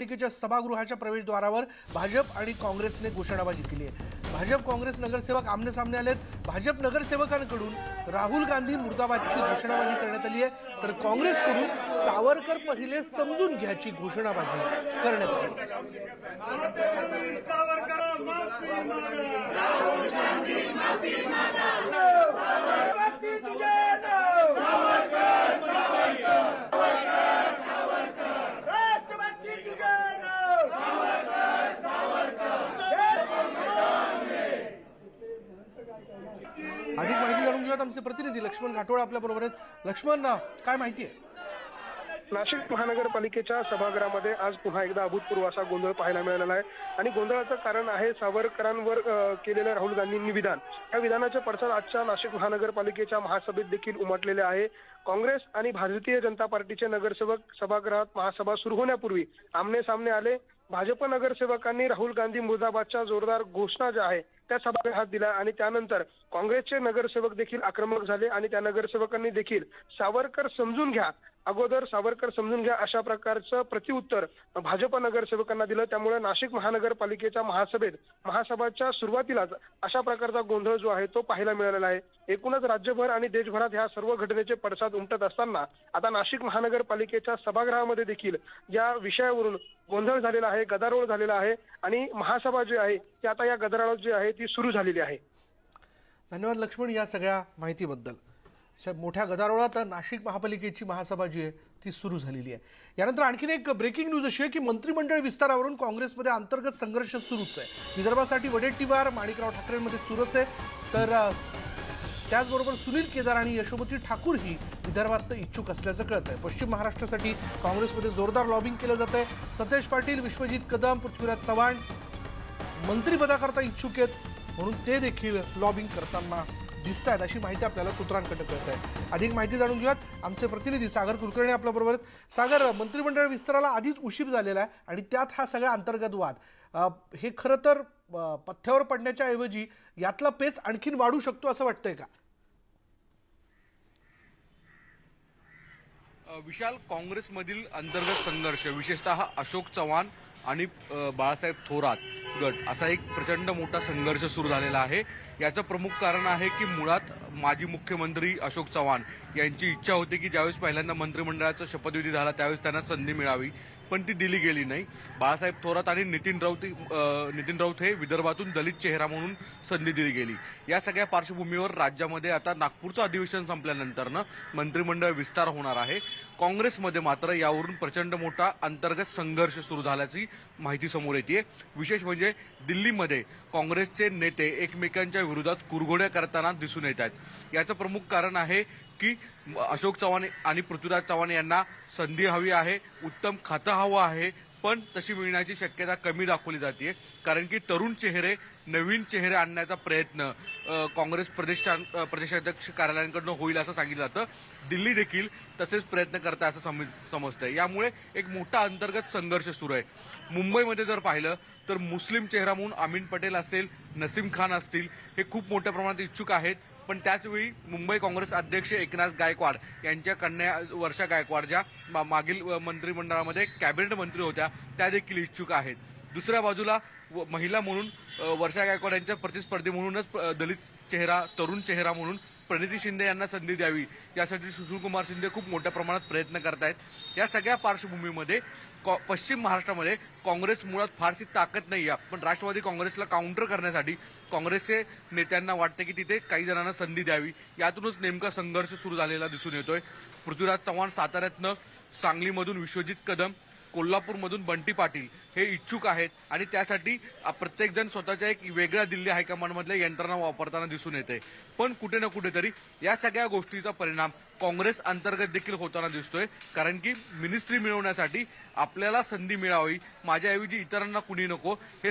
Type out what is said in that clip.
पालिकेच्या सभागृहाच्या प्रवेशद्वारावर भाजप आणि काँग्रेसने घोषणाबाजी केली आहे. भाजप काँग्रेस नगरसेवक आमने सामने आलेत. भाजप नगरसेवकांकडून राहुल गांधी मुर्दाबादची घोषणाबाजी करण्यात आली आहे. तर काँग्रेसकडून सावरकर पहिले समजून घ्याची घोषणाबाजी करण्यात आली. अधिक माहिती जाणून घेऊयात आमचे प्रतिनिधी. लक्ष्मण घाटोळ आपल्या बरोबर आहेत. लक्ष्मण काय माहिती आहे? नाशिक महानगरपालिकेच्या सभागृहामध्ये आज पुन्हा एकदा अभूतपूर्व असा गोंधळ पाहायला मिळालेला आहे. आणि गोंधळाचं कारण आहे सावरकरांवर केलेलं राहुल गांधींनी विधान. या विधानाचे पडसाद आजच्या नाशिक महानगरपालिकेच्या महासभेत देखील उमटलेले आहे. काँग्रेस आणि भारतीय जनता पार्टीचे नगरसेवक सभागृहात महासभा सुरू होण्यापूर्वी आमने सामने आले. भाजप नगरसेवकांनी राहुल गांधी मुर्दाबादच्या जोरदार घोषणा ज्या आहे त्या सभागृहात दिला आणि त्यानंतर काँग्रेसचे नगरसेवक देखील आक्रमक झाले आणि त्या नगरसेवकांनी देखील सावरकर समजून घ्या अगोदर सावरकर समजून घ्या अशा प्रकारचं प्रतिउत्तर भाजप नगरसेवकांना दिलं. त्यामुळे नाशिक महानगरपालिकेच्या महासभेत महासभाच्या सुरुवातीलाच अशा प्रकारचा गोंधळ जो आहे तो पाहायला मिळालेला आहे. एकूणच राज्यभर आणि देशभरात ह्या सर्व घटनेचे पडसाद उमटत असताना आता नाशिक महानगरपालिकेच्या सभागृहामध्ये देखील या विषयावरून गोंधळ झालेला आहे गदारोळ झालेला आहे आणि महासभा जी आहे ती आता या गदारोळ जी आहे ती सुरू झालेली आहे. धन्यवाद लक्ष्मण या सगळ्या माहितीबद्दल. अशा मोठ्या गदारोळात नाशिक महापालिकेची महासभा जी आहे ती सुरू झालेली आहे. यानंतर आणखीन एक ब्रेकिंग न्यूज अशी आहे की मंत्रिमंडळ विस्तारावरून काँग्रेसमध्ये अंतर्गत संघर्ष सुरूच आहे. विदर्भासाठी वडेट्टीवार माणिकराव ठाकरेंमध्ये चुरस आहे. तर त्याचबरोबर सुनील केदार आणि यशोमती ठाकूर ही विदर्भात इच्छुक असल्याचं कळत आहे पश्चिम महाराष्ट्रासाठी काँग्रेसमध्ये जोरदार लॉबिंग केलं जात आहे सतेज पाटील विश्वजित कदम पृथ्वीराज चव्हाण मंत्रिपदाकरता इच्छुक आहेत. म्हणून ते देखील लॉबिंग करताना दिसत आहेत अशी माहिती आपल्याला सूत्रांकडे कळत आहे अधिक माहिती जाणून घेऊयात. आमचे प्रतिनिधी सागर कुलकर्णी आपल्याबरोबर सागर मंत्रिमंडळ विस्ताराला आधीच उशीर झालेला आहे आणि त्यात हा सगळा अंतर्गत वाद. हे खरं तर पथ्यावर पडण्याच्या ऐवजी यातला पेच आणखीन वाढू शकतो असं वाटतंय का? विशाल काँग्रेसमधील अंतर्गत संघर्ष विशेषतः अशोक चव्हाण आणि बाळासाहेब थोरात गट असा एक प्रचंड मोठा संघर्ष सुरू झालेला आहे. याचं प्रमुख कारण आहे की मुळात माजी मुख्यमंत्री अशोक चव्हाण यांची इच्छा होती की ज्यावेळेस पहिल्यांदा मंत्रिमंडळाचा शपथविधी झाला त्यावेळेस त्यांना संधी मिळावी. पण ती दिली गेली नाही. बाळासाहेब थोरात आणि नितीन राऊत नितीन राऊत हे विदर्भातून दलित चेहरा म्हणून संधी दिली गेली. या सगळ्या पार्श्वभूमीवर राज्यामध्ये आता नागपूरचं अधिवेशन संपल्यानंतरनं मंत्रिमंडळ विस्तार होणार आहे. काँग्रेसमध्ये मात्र यावरून प्रचंड मोठा अंतर्गत संघर्ष सुरू झाल्याची माहिती समोर येते विशेष म्हणजे दिल्लीमध्ये काँग्रेसचे नेते एकमेकांच्या विरोधात कुरघोड्या करताना दिसून येत आहेत. याचं प्रमुख कारण आहे की अशोक चव्हाण आणि पृथ्वीराज चव्हाण यांना संधी हवी आहे उत्तम खातं हवं आहे पण तशी मिळण्याची शक्यता कमी दाखवली जाते कारण की तरुण चेहरे नवीन चेहरे आणण्याचा प्रयत्न काँग्रेस प्रदेश प्रदेशाध्यक्ष कार्यालयांकडनं होईल असं सांगितलं जातं. दिल्ली देखील तसेच प्रयत्न करता असं समजतंय. यामुळे एक मोठा अंतर्गत संघर्ष सुरू आहे. मुंबईमध्ये जर पाहिलं तर मुस्लिम चेहरा म्हणून अमीन पटेल असेल नसीम खान असतील हे खूप मोठ्या प्रमाणात इच्छुक आहेत. पण त्याचवेळी मुंबई काँग्रेस अध्यक्ष एकनाथ गायकवाड यांच्या कन्या वर्षा गायकवाड ज्या मा- मागील मंत्रिमंडळामध्ये कॅबिनेट मंत्री होत्या त्या देखील इच्छुक आहेत. दुसऱ्या बाजूला व- महिला म्हणून वर्षा गायकवाड यांच्या प्रतिस्पर्धी म्हणूनच दलित चेहरा तरुण चेहरा म्हणून प्रणिती शिंदे यांना संधी द्यावी. यासाठी सुशीलकुमार शिंदे खूप मोठ्या प्रमाणात प्रयत्न करतायत. या सगळ्या पार्श्वभूमीमध्ये कॉ- पश्चिम महाराष्ट्रामध्ये काँग्रेस मुळात फारशी ताकद नाही आहे पण राष्ट्रवादी काँग्रेसला काउंटर करण्यासाठी काँग्रेसचे नेत्यांना वाटतं की तिथे काही जणांना संधी द्यावी. यातूनच नेमका संघर्ष सुरू झालेला दिसून येतोय. पृथ्वीराज चव्हाण साताऱ्यातनं सांगलीमधून विश्वजित कदम कोल्हापूरमधून बंटी पाटील हे इच्छुक आहेत आणि त्यासाठी प्रत्येकजण स्वतःच्या एक वेगळ्या दिल्ली हायकमांडमधल्या यंत्रणा वापरताना दिसून येते. पण कुठे ना कुठेतरी या सगळ्या गोष्टीचा परिणाम काँग्रेस अंतर्गत देखील होताना दिसतोय. कारण की मिनिस्ट्री मिळवण्यासाठी आपल्याला संधी मिळावी माझ्याऐवजी इतरांना कुणी नको हे